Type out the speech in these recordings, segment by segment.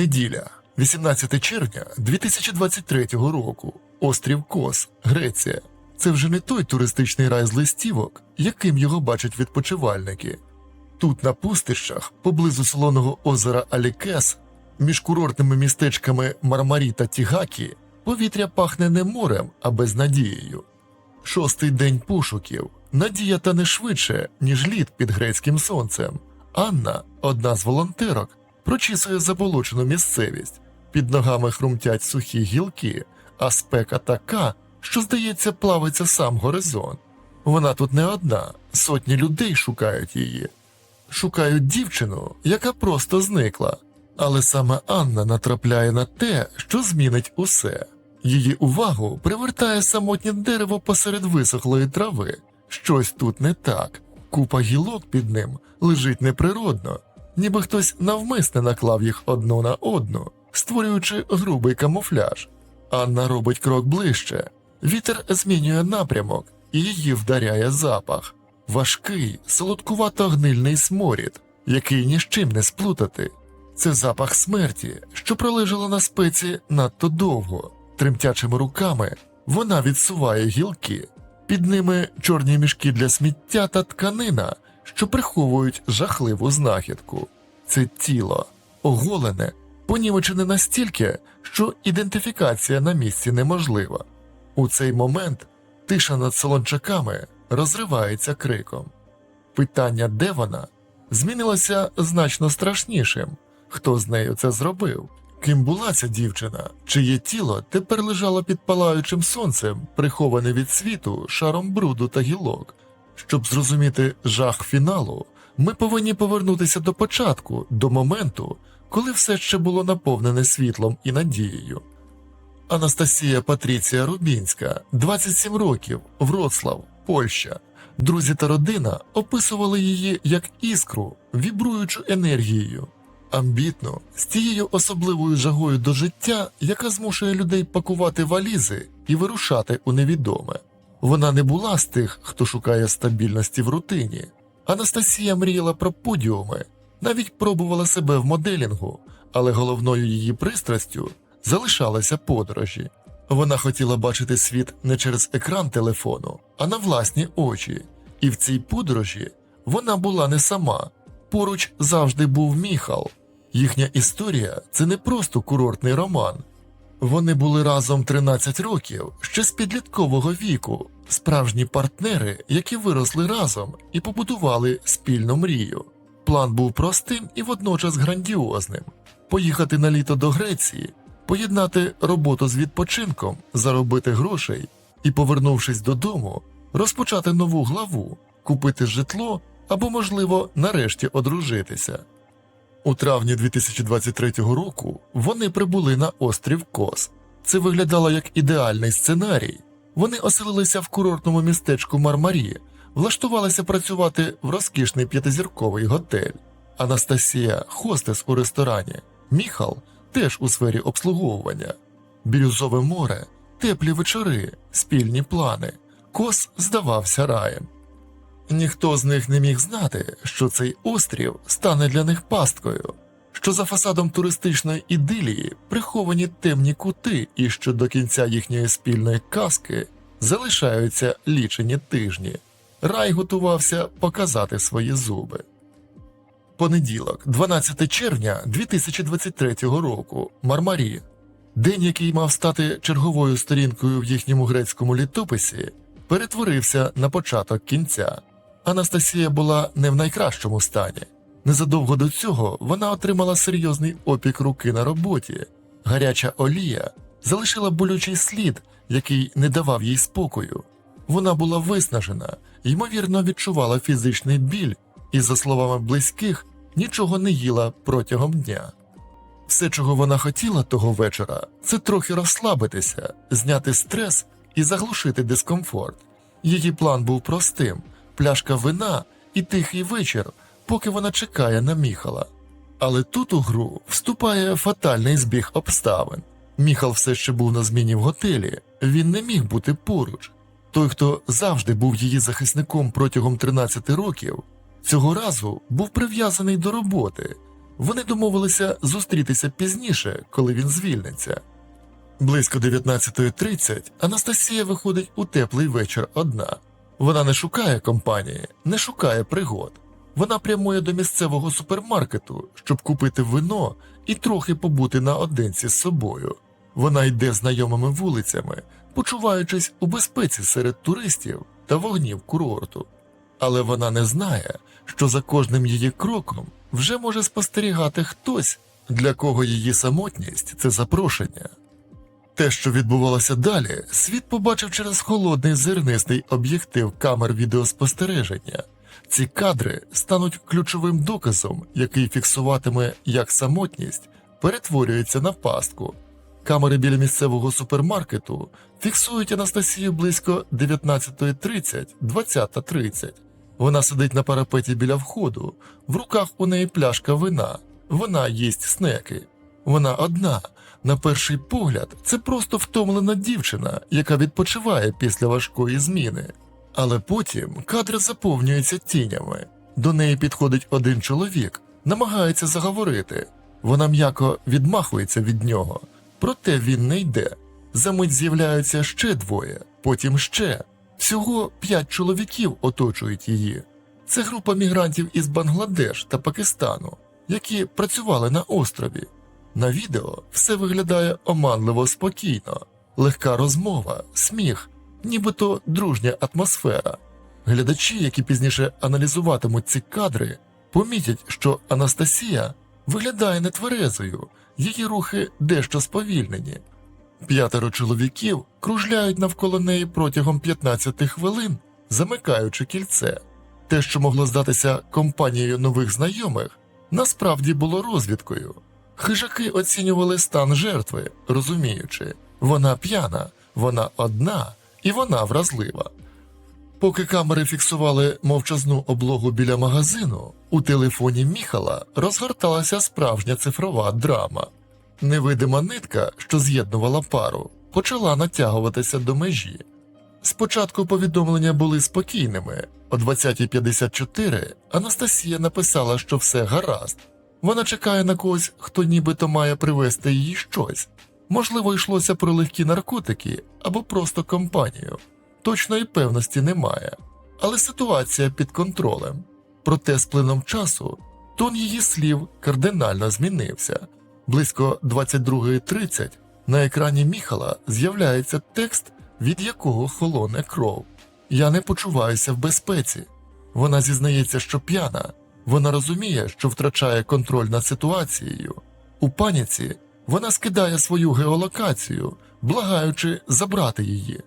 Неділя, 18 червня 2023 року. Острів Кос, Греція. Це вже не той туристичний рай з листівок, яким його бачать відпочивальники. Тут, на пустищах, поблизу солоного озера Алікес, між курортними містечками Мармарі та Тігакі, повітря пахне не морем, а безнадією. Шостий день пошуків. Надія та не швидше, ніж лід під грецьким сонцем. Анна, одна з волонтерок, прочісує заболочену місцевість. Під ногами хрумтять сухі гілки, а спека така, що, здається, плавиться сам горизонт. Вона тут не одна, сотні людей шукають її. Шукають дівчину, яка просто зникла. Але саме Анна натрапляє на те, що змінить усе. Її увагу привертає самотнє дерево посеред висохлої трави. Щось тут не так. Купа гілок під ним лежить неприродно, ніби хтось навмисне наклав їх одну на одну, створюючи грубий камуфляж. Анна робить крок ближче. Вітер змінює напрямок, і її вдаряє запах. Важкий, солодкувато-гнильний сморід, який ні з чим не сплутати. Це запах смерті, що пролежала на спеці надто довго. Тремтячими руками вона відсуває гілки. Під ними чорні мішки для сміття та тканина, що приховують жахливу знахідку. Це тіло, оголене, понівечене настільки, що ідентифікація на місці неможлива. У цей момент тиша над солончаками розривається криком. Питання, де вона, змінилося значно страшнішим. Хто з нею це зробив? Ким була ця дівчина, чиє тіло тепер лежало під палаючим сонцем, приховане від світу шаром бруду та гілок. Щоб зрозуміти жах фіналу, ми повинні повернутися до початку, до моменту, коли все ще було наповнене світлом і надією. Анастасія Патріція Рубінська, 27 років, Вроцлав, Польща. Друзі та родина описували її як іскру, вібруючу енергією, амбітну, з тією особливою жагою до життя, яка змушує людей пакувати валізи і вирушати у невідоме. Вона не була з тих, хто шукає стабільності в рутині. Анастасія мріяла про подіуми, навіть пробувала себе в моделінгу, але головною її пристрастю залишалися подорожі. Вона хотіла бачити світ не через екран телефону, а на власні очі. І в цій подорожі вона була не сама. Поруч завжди був Міхал. Їхня історія це не просто курортний роман. Вони були разом 13 років, ще з підліткового віку, справжні партнери, які виросли разом і побудували спільну мрію. План був простим і водночас грандіозним поїхати на літо до Греції, поєднати роботу з відпочинком, заробити грошей і, повернувшись додому, розпочати нову главу, купити житло або, можливо, нарешті одружитися. У травні 2023 року вони прибули на острів Кос. Це виглядало як ідеальний сценарій. Вони оселилися в курортному містечку Мармарі, влаштувалися працювати в розкішний п'ятизірковий готель. Анастасія хостес у ресторані, Міхал теж у сфері обслуговування, бірюзове море, теплі вечори, спільні плани. Кос здавався раєм. Ніхто з них не міг знати, що цей острів стане для них пасткою, що за фасадом туристичної ідилії приховані темні кути, і що до кінця їхньої спільної казки залишаються лічені тижні. Рай готувався показати свої зуби. Понеділок, 12 червня 2023 року, Мармарі. День, який мав стати черговою сторінкою в їхньому грецькому літописі, перетворився на початок кінця. Анастасія була не в найкращому стані. Незадовго до цього вона отримала серйозний опік руки на роботі. Гаряча олія залишила болючий слід, який не давав їй спокою. Вона була виснажена, ймовірно, відчувала фізичний біль і, за словами близьких, нічого не їла протягом дня. Все, чого вона хотіла того вечора, це трохи розслабитися, зняти стрес і заглушити дискомфорт. Її план був простим пляшка вина і тихий вечір, поки вона чекає на Міхала. Але тут у гру вступає фатальний збіг обставин. Міхал все ще був на зміні в готелі, він не міг бути поруч. Той, хто завжди був її захисником протягом 13 років, цього разу був прив'язаний до роботи. Вони домовилися зустрітися пізніше, коли він звільниться. Близько 19.30 Анастасія виходить у теплий вечір одна. Вона не шукає компанії, не шукає пригод. Вона прямує до місцевого супермаркету, щоб купити вино і трохи побути наодинці з собою. Вона йде знайомими вулицями, почуваючись у безпеці серед туристів та вогнів курорту. Але вона не знає, що за кожним її кроком вже може спостерігати хтось, для кого її самотність це запрошення. Те, що відбувалося далі, світ побачив через холодний зернистий об'єктив камер відеоспостереження. Ці кадри стануть ключовим доказом, який фіксуватиме, як самотність перетворюється на пастку. Камери біля місцевого супермаркету фіксують Анастасію близько 19.30, 20.30. Вона сидить на парапеті біля входу, в руках у неї пляшка вина, вона їсть снеки. Вона одна. На перший погляд, це просто втомлена дівчина, яка відпочиває після важкої зміни. Але потім кадр заповнюється тінями. До неї підходить один чоловік, намагається заговорити. Вона м'яко відмахується від нього, проте він не йде. Замить з'являються ще двоє, потім ще. Всього п'ять чоловіків оточують її. Це група мігрантів із Бангладеш та Пакистану, які працювали на острові. На відео все виглядає оманливо спокійно, легка розмова, сміх, нібито дружня атмосфера. Глядачі, які пізніше аналізуватимуть ці кадри, помітять, що Анастасія виглядає нетверезою, її рухи дещо сповільнені. П'ятеро чоловіків кружляють навколо неї протягом 15 хвилин, замикаючи кільце. Те, що могло здатися компанією нових знайомих, насправді було розвідкою. Хижаки оцінювали стан жертви, розуміючи, вона п'яна, вона одна і вона вразлива. Поки камери фіксували мовчазну облогу біля магазину, у телефоні Міхала розгорталася справжня цифрова драма. Невидима нитка, що з'єднувала пару, почала натягуватися до межі. Спочатку повідомлення були спокійними. О 20.54 Анастасія написала, що все гаразд. Вона чекає на когось, хто нібито має привезти їй щось. Можливо, йшлося про легкі наркотики або просто компанію. Точної певності немає, але ситуація під контролем. Проте з плином часу тон її слів кардинально змінився. Близько 22.30 на екрані Міхала з'являється текст, від якого холоне кров. Я не почуваюся в безпеці. Вона зізнається, що п'яна. Вона розуміє, що втрачає контроль над ситуацією. У паніці вона скидає свою геолокацію, благаючи забрати її.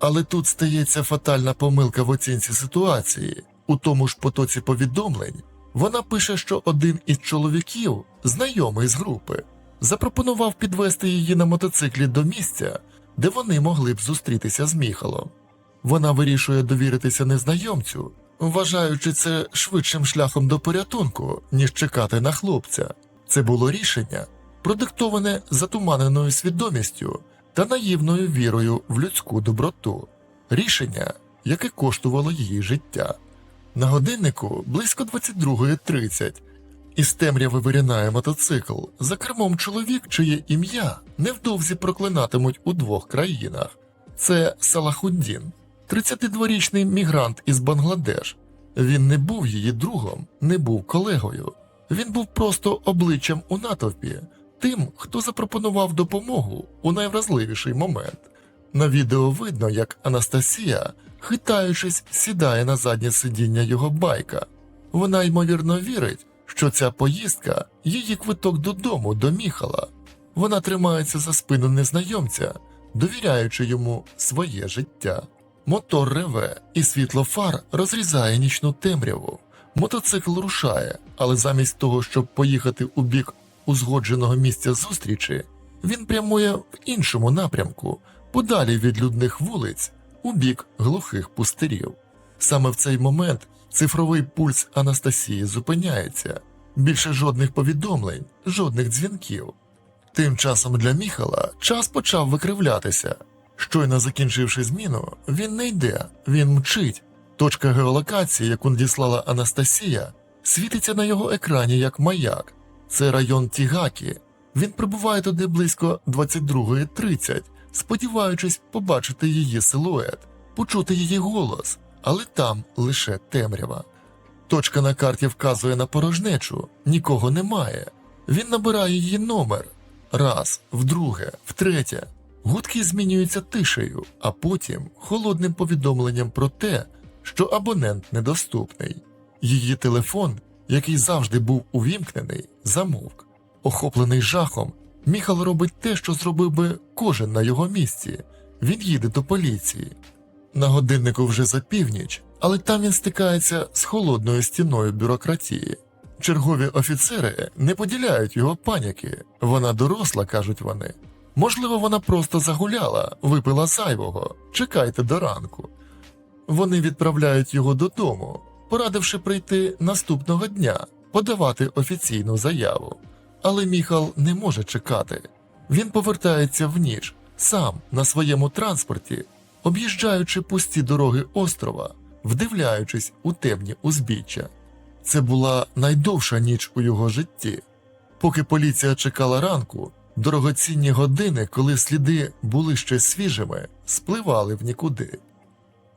Але тут стається фатальна помилка в оцінці ситуації. У тому ж потоці повідомлень вона пише, що один із чоловіків, знайомий з групи, запропонував підвести її на мотоциклі до місця, де вони могли б зустрітися з Міхалом. Вона вирішує довіритися незнайомцю, вважаючи це швидшим шляхом до порятунку, ніж чекати на хлопця. Це було рішення, продиктоване затуманеною свідомістю та наївною вірою в людську доброту, рішення, яке коштувало її життя. На годиннику близько 22.30 із темряви вирінає мотоцикл за кермом чоловік, чиє ім'я невдовзі проклинатимуть у двох країнах. Це Салахуддін, 32-річний мігрант із Бангладеш. Він не був її другом, не був колегою. Він був просто обличчям у натовпі, тим, хто запропонував допомогу у найвразливіший момент. На відео видно, як Анастасія, хитаючись, сідає на заднє сидіння його байка. Вона ймовірно вірить, що ця поїздка її квиток додому до Міхала. Вона тримається за спину незнайомця, довіряючи йому своє життя. Мотор реве, і світло фар розрізає нічну темряву. Мотоцикл рушає, але замість того, щоб поїхати у бік узгодженого місця зустрічі, він прямує в іншому напрямку, подалі від людних вулиць, у бік глухих пустирів. Саме в цей момент цифровий пульс Анастасії зупиняється. Більше жодних повідомлень, жодних дзвінків. Тим часом для Міхала час почав викривлятися. Щойно закінчивши зміну, він не йде, він мчить. Точка геолокації, яку надіслала Анастасія, світиться на його екрані як маяк. Це район Тігакі. Він прибуває туди близько 22.30, сподіваючись побачити її силует, почути її голос, але там лише темрява. Точка на карті вказує на порожнечу, нікого немає. Він набирає її номер. Раз, вдруге, втретє. Гудки змінюються тишею, а потім холодним повідомленням про те, що абонент недоступний. Її телефон, який завжди був увімкнений, замовк. Охоплений жахом, Міхал робить те, що зробив би кожен на його місці. Він їде до поліції. На годиннику вже за північ, але там він стикається з холодною стіною бюрократії. Чергові офіцери не поділяють його паніки. Вона доросла, кажуть вони. Можливо, вона просто загуляла, випила зайвого. Чекайте до ранку. Вони відправляють його додому, порадивши прийти наступного дня, подавати офіційну заяву. Але Міхал не може чекати. Він повертається в ніч, сам на своєму транспорті, об'їжджаючи пусті дороги острова, вдивляючись у темні узбіччя. Це була найдовша ніч у його житті. Поки поліція чекала ранку, дорогоцінні години, коли сліди були ще свіжими, спливали в нікуди.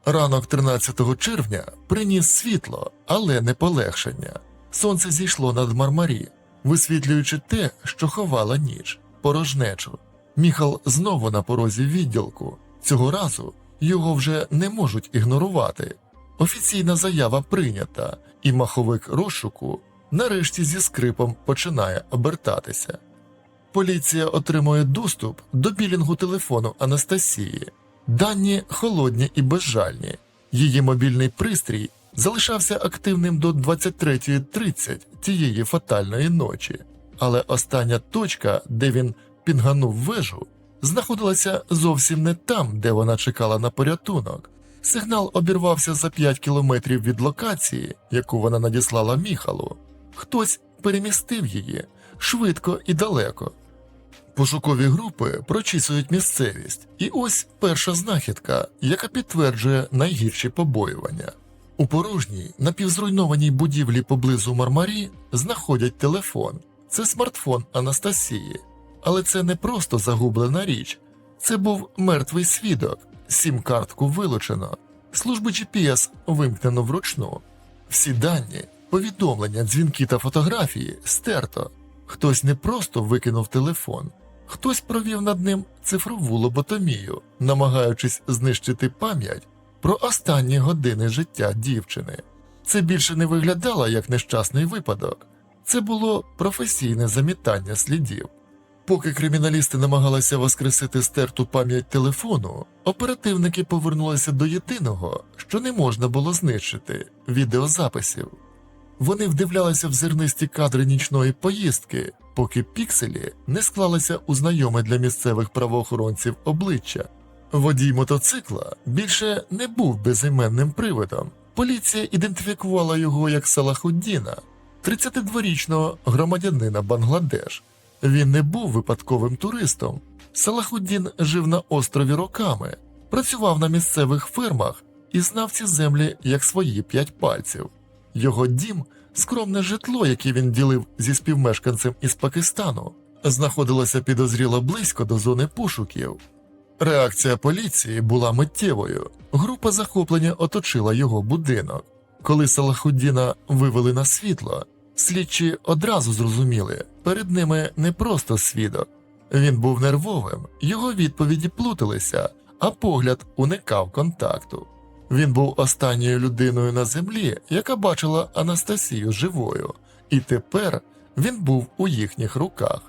Ранок 13 червня приніс світло, але не полегшення. Сонце зійшло над Мармарі, висвітлюючи те, що ховала ніч, порожнечу. Міхал знову на порозі відділку. Цього разу його вже не можуть ігнорувати. Офіційна заява прийнята, і маховик розшуку нарешті зі скрипом починає обертатися. Поліція отримує доступ до білінгу телефону Анастасії. Дані холодні і безжальні. Її мобільний пристрій залишався активним до 23.30 тієї фатальної ночі, але остання точка, де він пінганув вежу, знаходилася зовсім не там, де вона чекала на порятунок. Сигнал обірвався за 5 кілометрів від локації, яку вона надіслала Міхалу. Хтось перемістив її швидко і далеко. Пошукові групи прочісують місцевість, і ось перша знахідка, яка підтверджує найгірші побоювання. У порожній напівзруйнованій будівлі поблизу Мармарі знаходять телефон. Це смартфон Анастасії. Але це не просто загублена річ, це був мертвий свідок, сім-картку вилучено, служби GPS вимкнено вручну. Всі дані, повідомлення, дзвінки та фотографії стерто. Хтось не просто викинув телефон, хтось провів над ним цифрову лоботомію, намагаючись знищити пам'ять про останні години життя дівчини. Це більше не виглядало як нещасний випадок, це було професійне замітання слідів. Поки криміналісти намагалися воскресити стерту пам'ять телефону, оперативники повернулися до єдиного, що не можна було знищити відеозаписів. Вони вдивлялися в зернисті кадри нічної поїздки, поки пікселі не склалися у знайоме для місцевих правоохоронців обличчя. Водій мотоцикла більше не був безіменним привидом. Поліція ідентифікувала його як Салахуддіна, 32-річного громадянина Бангладеш. Він не був випадковим туристом. Салахуддін жив на острові роками, працював на місцевих фермах і знав ці землі як свої п'ять пальців. Його дім, скромне житло, яке він ділив зі співмешканцем із Пакистану, знаходилося підозріло близько до зони пошуків. Реакція поліції була миттєвою. Група захоплення оточила його будинок. Коли Салахуддіна вивели на світло, слідчі одразу зрозуміли, перед ними не просто свідок. Він був нервовим, його відповіді плуталися, а погляд уникав контакту. Він був останньою людиною на землі, яка бачила Анастасію живою, і тепер він був у їхніх руках.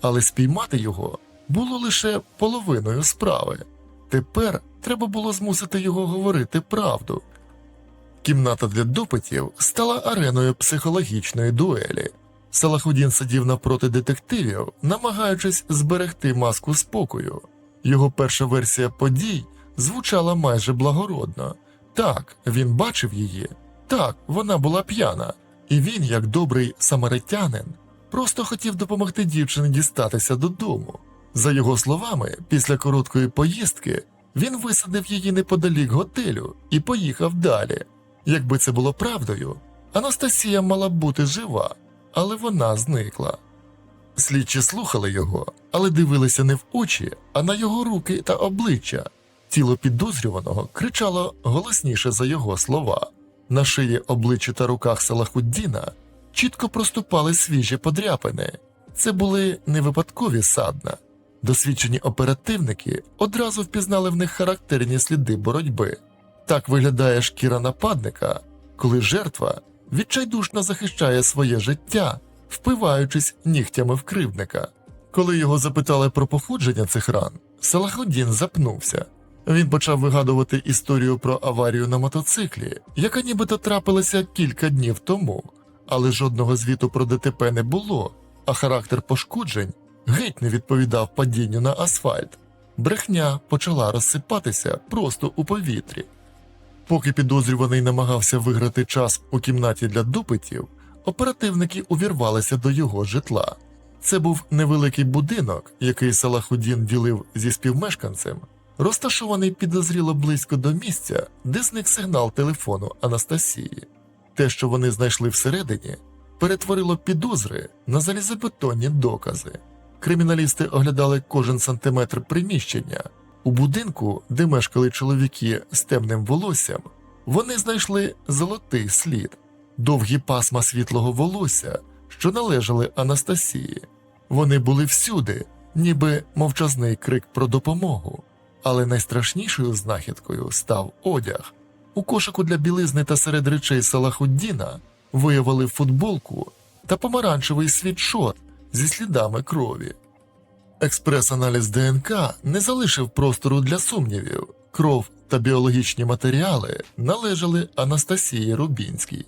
Але спіймати його було лише половиною справи. Тепер треба було змусити його говорити правду. Кімната для допитів стала ареною психологічної дуелі. Салахудін сидів навпроти детективів, намагаючись зберегти маску спокою. Його перша версія подій звучала майже благородно. Так, він бачив її. Так, вона була п'яна, і він, як добрий самаритянин, просто хотів допомогти дівчині дістатися додому. За його словами, після короткої поїздки він висадив її неподалік готелю і поїхав далі. Якби це було правдою, Анастасія мала бути жива, але вона зникла. Слідчі слухали його, але дивилися не в очі, а на його руки та обличчя. Тіло підозрюваного кричало голосніше за його слова. На шиї, обличчі та руках Салахуддіна чітко проступали свіжі подряпини. Це були не випадкові садна. Досвідчені оперативники одразу впізнали в них характерні сліди боротьби. Так виглядає шкіра нападника, коли жертва відчайдушно захищає своє життя, впиваючись нігтями в кривдника. Коли його запитали про походження цих ран, Салахуддін запнувся. Він почав вигадувати історію про аварію на мотоциклі, яка нібито трапилася кілька днів тому, але жодного звіту про ДТП не було, а характер пошкоджень геть не відповідав падінню на асфальт. Брехня почала розсипатися просто у повітрі. Поки підозрюваний намагався виграти час у кімнаті для допитів, оперативники увірвалися до його житла. Це був невеликий будинок, який Салахудін ділив зі співмешканцем, розташований підозріло близько до місця, де зник сигнал телефону Анастасії. Те, що вони знайшли всередині, перетворило підозри на залізобетонні докази. Криміналісти оглядали кожен сантиметр приміщення. У будинку, де мешкали чоловіки з темним волоссям, вони знайшли золотий слід, довгі пасма світлого волосся, що належали Анастасії. Вони були всюди, ніби мовчазний крик про допомогу. Але найстрашнішою знахідкою став одяг. У кошику для білизни та серед речей Салахуддіна виявили футболку та помаранчевий світшот зі слідами крові. Експрес-аналіз ДНК не залишив простору для сумнівів. Кров та біологічні матеріали належали Анастасії Рубінській.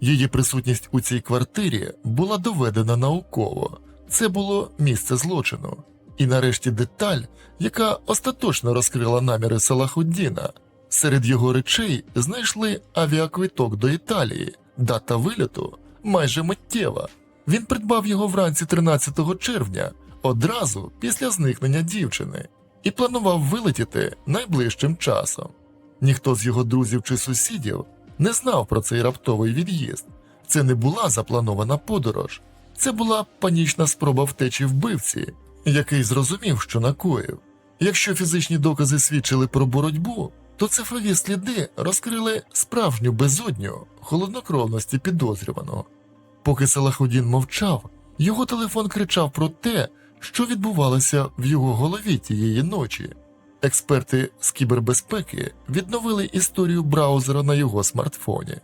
Її присутність у цій квартирі була доведена науково. Це було місце злочину. І нарешті деталь, яка остаточно розкрила наміри Салахуддіна. Серед його речей знайшли авіаквиток до Італії, дата вильоту майже миттєва. Він придбав його вранці 13 червня, одразу після зникнення дівчини, і планував вилетіти найближчим часом. Ніхто з його друзів чи сусідів не знав про цей раптовий від'їзд. Це не була запланована подорож, це була панічна спроба втечі вбивці, який зрозумів, що накоїв. Якщо фізичні докази свідчили про боротьбу, то цифрові сліди розкрили справжню безодню холоднокровності підозрюваного. Поки Салахудін мовчав, його телефон кричав про те, що відбувалося в його голові тієї ночі. Експерти з кібербезпеки відновили історію браузера на його смартфоні.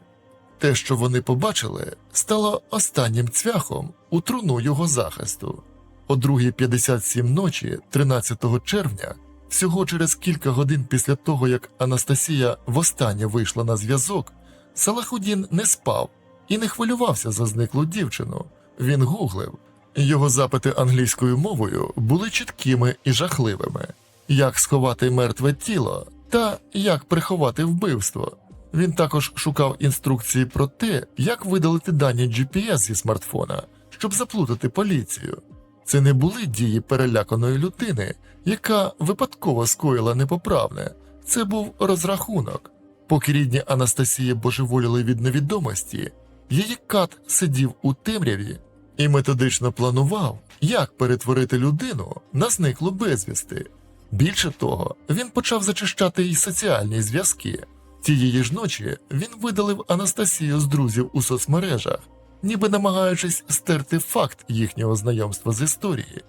Те, що вони побачили, стало останнім цвяхом у труну його захисту. О 2.57 ночі, 13 червня, всього через кілька годин після того, як Анастасія востаннє вийшла на зв'язок, Салахудін не спав і не хвилювався за зниклу дівчину. Він гуглив. Його запити англійською мовою були чіткими і жахливими: як сховати мертве тіло та як приховати вбивство. Він також шукав інструкції про те, як видалити дані GPS зі смартфона, щоб заплутати поліцію. Це не були дії переляканої людини, яка випадково скоїла непоправне. Це був розрахунок. Поки рідні Анастасії божеволіли від невідомості, її кат сидів у темряві і методично планував, як перетворити людину на зниклу безвісти. Більше того, він почав зачищати їй соціальні зв'язки. Тієї ж ночі він видалив Анастасію з друзів у соцмережах, ніби намагаючись стерти факт їхнього знайомства з історії.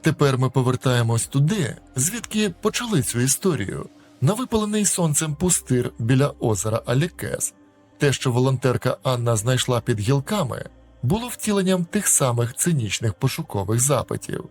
Тепер ми повертаємось туди, звідки почали цю історію, на випалений сонцем пустир біля озера Алікес. Те, що волонтерка Анна знайшла під гілками, було втіленням тих самих цинічних пошукових запитів.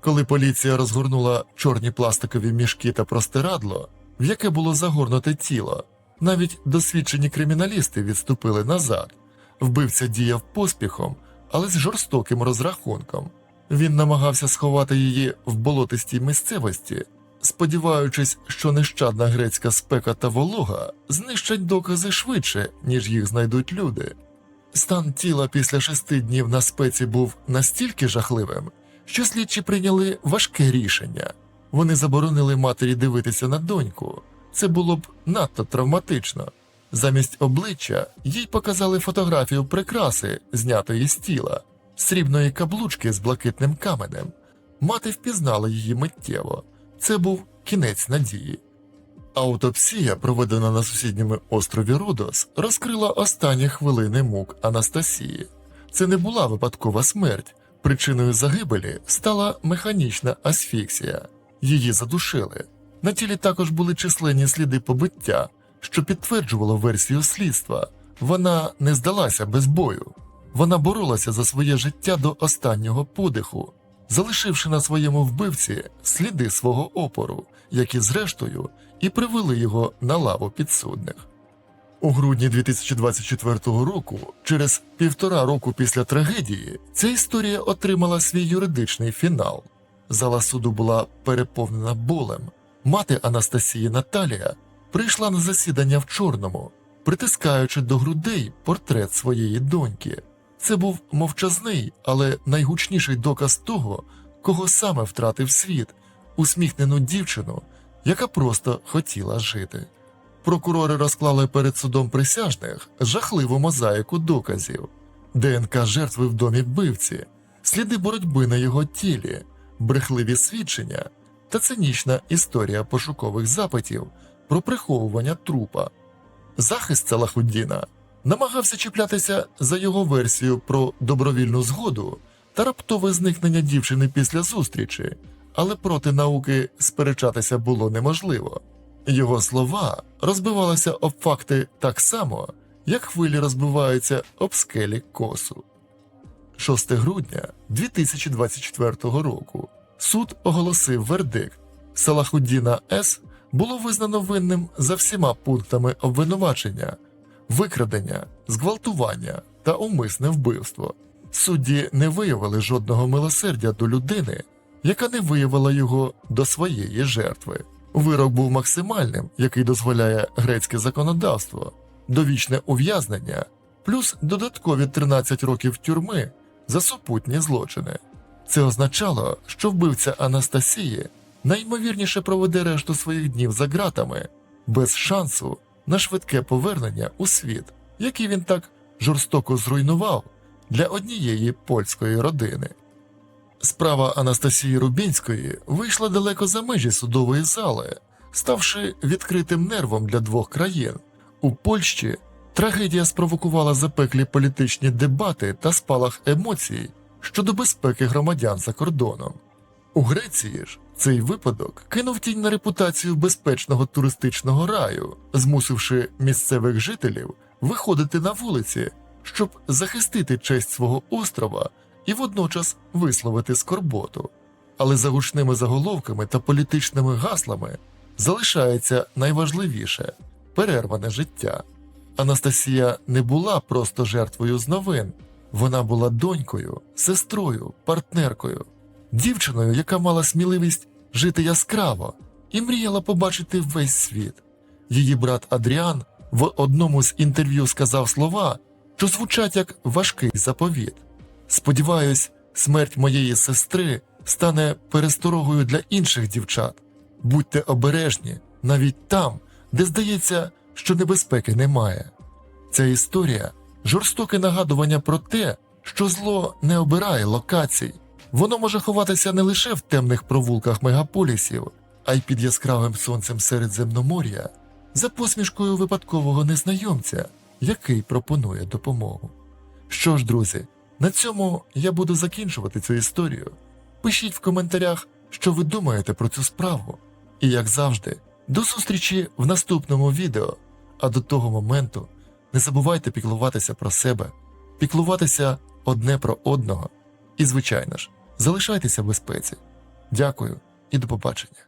Коли поліція розгорнула чорні пластикові мішки та простирадло, в яке було загорнуте тіло, навіть досвідчені криміналісти відступили назад. Вбивця діяв поспіхом, але з жорстоким розрахунком. Він намагався сховати її в болотистій місцевості, сподіваючись, що нещадна грецька спека та волога знищать докази швидше, ніж їх знайдуть люди. Стан тіла після шести днів на спеці був настільки жахливим, що слідчі прийняли важке рішення. Вони заборонили матері дивитися на доньку. Це було б надто травматично. Замість обличчя їй показали фотографію прикраси, знятої з тіла. срібної каблучки з блакитним каменем. Мати впізнала її миттєво. Це був кінець надії. Аутопсія, проведена на сусідньому острові Родос, розкрила останні хвилини мук Анастасії. Це не була випадкова смерть. Причиною загибелі стала механічна асфіксія. Її задушили. На тілі також були численні сліди побиття, що підтверджувало версію слідства. Вона не здалася без бою. Вона боролася за своє життя до останнього подиху, залишивши на своєму вбивці сліди свого опору, які зрештою і привели його на лаву підсудних. У грудні 2024 року, через півтора року після трагедії, ця історія отримала свій юридичний фінал. Зала суду була переповнена болем. Мати Анастасії Наталія прийшла на засідання в чорному, притискаючи до грудей портрет своєї доньки. Це був мовчазний, але найгучніший доказ того, кого саме втратив світ, усміхнену дівчину, яка просто хотіла жити. Прокурори розклали перед судом присяжних жахливу мозаїку доказів, ДНК жертви в домі вбивці, сліди боротьби на його тілі, брехливі свідчення та цинічна історія пошукових запитів про приховування трупа. Захист Салахуддіна намагався чіплятися за його версію про добровільну згоду та раптове зникнення дівчини після зустрічі, але проти науки сперечатися було неможливо. Його слова розбивалися об факти так само, як хвилі розбиваються об скелі косу. 6 грудня 2024 року суд оголосив вердикт. Салахуддіна С було визнано винним за всіма пунктами обвинувачення, викрадення, зґвалтування та умисне вбивство. Судді не виявили жодного милосердя до людини, яка не виявила його до своєї жертви. Вирок був максимальним, який дозволяє грецьке законодавство, довічне ув'язнення, плюс додаткові 13 років тюрми за супутні злочини. Це означало, що вбивця Анастасії найімовірніше проведе решту своїх днів за ґратами, без шансу на швидке повернення у світ, який він так жорстоко зруйнував для однієї польської родини. Справа Анастасії Рубінської вийшла далеко за межі судової зали, ставши відкритим нервом для двох країн. У Польщі трагедія спровокувала запеклі політичні дебати та спалах емоцій щодо безпеки громадян за кордоном. У Греції ж цей випадок кинув тінь на репутацію безпечного туристичного раю, змусивши місцевих жителів виходити на вулиці, щоб захистити честь свого острова і водночас висловити скорботу. Але за гучними заголовками та політичними гаслами залишається найважливіше перерване життя. Анастасія не була просто жертвою з новин, вона була донькою, сестрою, партнеркою, дівчиною, яка мала сміливість жити яскраво і мріяла побачити весь світ. Її брат Адріан в одному з інтерв'ю сказав слова, що звучать як важкий заповіт. Сподіваюсь, смерть моєї сестри стане пересторогою для інших дівчат. Будьте обережні навіть там, де здається, що небезпеки немає. Ця історія жорстоке нагадування про те, що зло не обирає локацій. Воно може ховатися не лише в темних провулках мегаполісів, а й під яскравим сонцем Середземномор'я, за посмішкою випадкового незнайомця, який пропонує допомогу. Що ж, друзі, на цьому я буду закінчувати цю історію. Пишіть в коментарях, що ви думаєте про цю справу. І як завжди, до зустрічі в наступному відео. А до того моменту не забувайте піклуватися про себе, піклуватися одне про одного. І, звичайно ж, залишайтеся в безпеці. Дякую і до побачення.